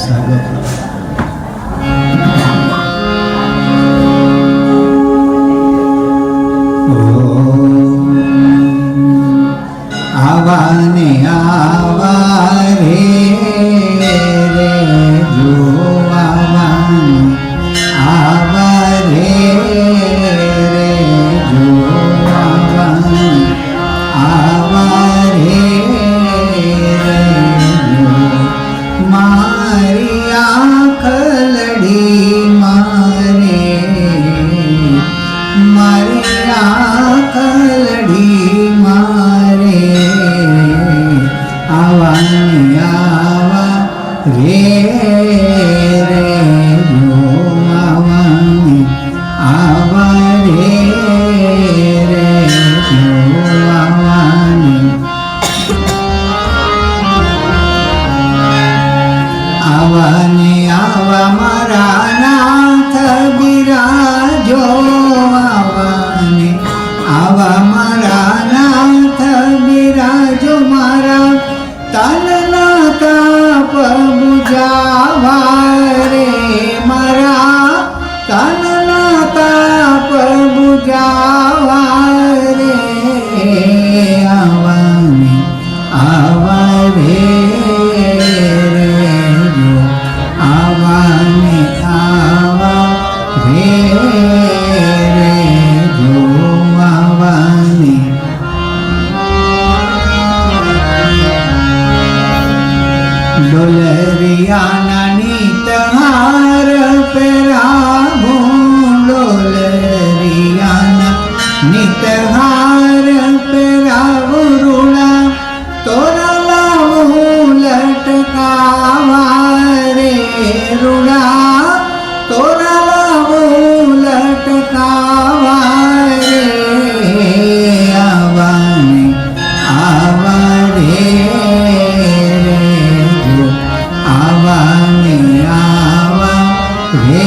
স্বাগত আবানে আবারে Bye. মা না కరుణా తోరల మూలట కావారే అవని అవరే అవని అవరే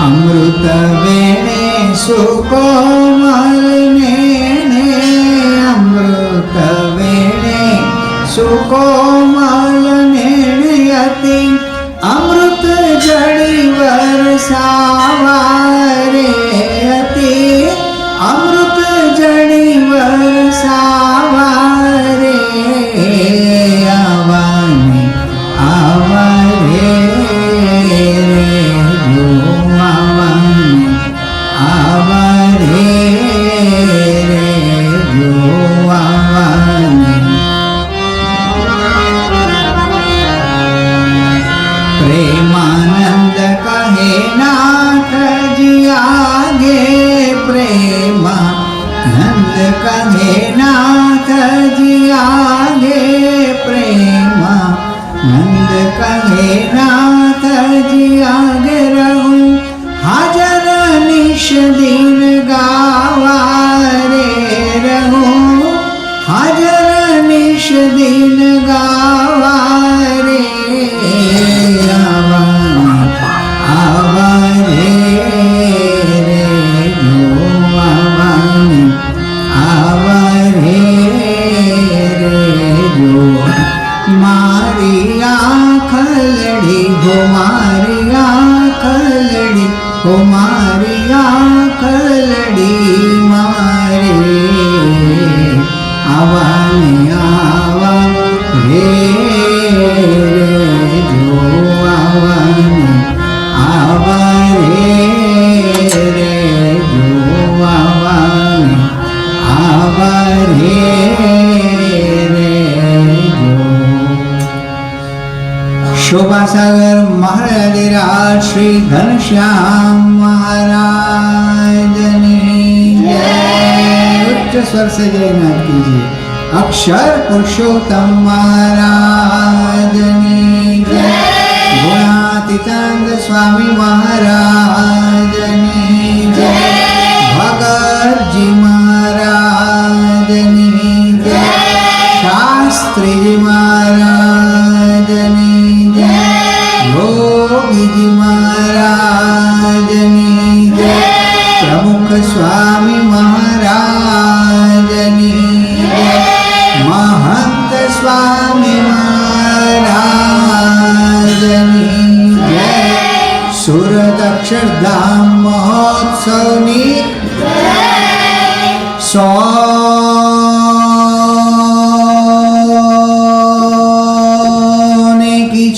अमृत वेणे सुकोमल प्रेमानंद कहे नाथ जी आगे प्रेमानंद कहे नाथ जी आगे प्रेमानंद कहे नाथ जी आगे रहूँ। हाजर निश दिन गावा रे रहूँ। हाजर निश दिन गा રાજ શ્રી ઘનશ્યામ મહારાજની ઉચ્ચ સ્વર સે જય નાથ અક્ષર પુરુષોત્તમ મહારાજની જય ગુણાતીતાનંદ સ્વામી મહારાજ સ્વામીજી મહારાજની જય. પ્રમુખ સ્વામી મહારાજની જય. મહંત સ્વામી મહારાજની જય. સુરત અક્ષરધામ મહોત્સવની સો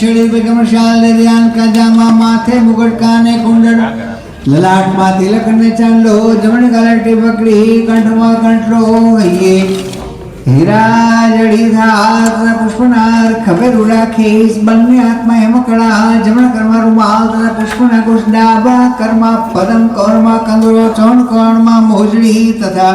છીડી બેગમ શાલ ધ્યાન કાજામાં માથે મુગટ કાને કુંડળ. લલાટમાં તિલક ને ચાંદલો, જમણ ગાલટી પકડી, કંઠમાં કંઠરો હૈયે હીરા જડી ધાત પુષ્પનાર, ખભે રૂડા ખેસ, બંને હાથમાં હેમકડા જમણ કર્મા રૂમાલ તથા પુષ્પના કુશ ડાબા કર્મા, પદમ કૌરમાં કંદરો, ચોણ કૌણમાં મોજડી તથા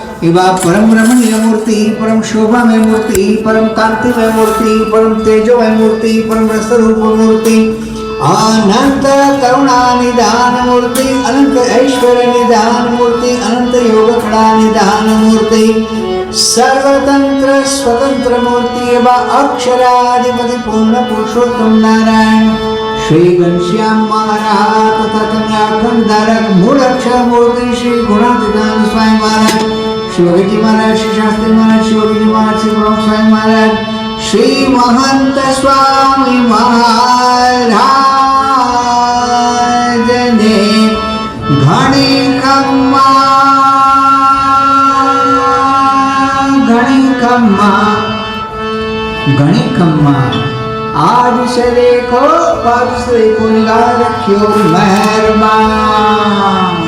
इवा परम रमणीय मूर्ति, परम शोभामय मूर्ति, परम कांतिमय मूर्ति, परम तेजोमय मूर्ति, परम रसरूप मूर्ति, अनंत करुणा निधान मूर्ति, अनंत ऐश्वर्य निधान मूर्ति, अनंत योग कला निधान मूर्ति, सर्वतंत्र स्वतंत्र मूर्ति एवं अक्षराधिपति पूर्ण पुरुषोत्तम नारायण, श्री घनश्याम महाराज तथा कन्याखंड धारक मूल अक्षर मूर्ति श्री गुणाधिदान स्वामी महाराज शिवजी जी महाराज श्री शास्त्री महाराज शिवजी जी महाराज श्री प्रमुख स्वामी महाराज श्री महंत स्वामी महाराज ने घणी कम्मा घणी कम्मा घणी कम्मा आज से देखो परसों पुनगा रखियो मेहरबान